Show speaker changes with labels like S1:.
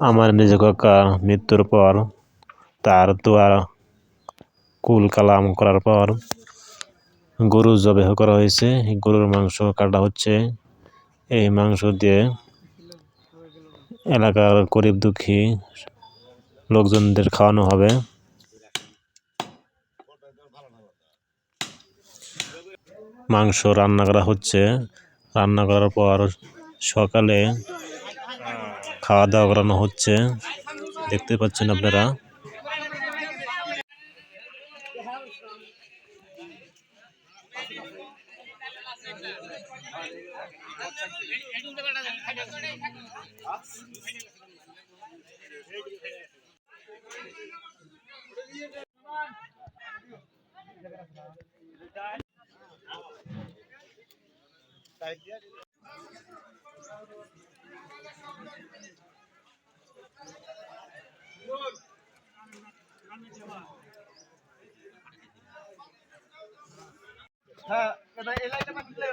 S1: আমার নিজ কাকা মৃত্যুর পর তার দোয়া কুল কালাম করার পর গরু জবেহ করা হয়েছে। গরুর মাংস কাটা হচ্ছে। এই মাংস দিয়ে এলাকার গরিব দুঃখী লোকজনদের খাওয়ানো হবে। মাংস রান্না করা হচ্ছে। রান্না করার পর সকালে খাওয়া দাওয়া করানো হচ্ছে। দেখতে পাচ্ছেন আপনারা।
S2: হ্যাঁ এটা এই লাইটটা বাদ দিলে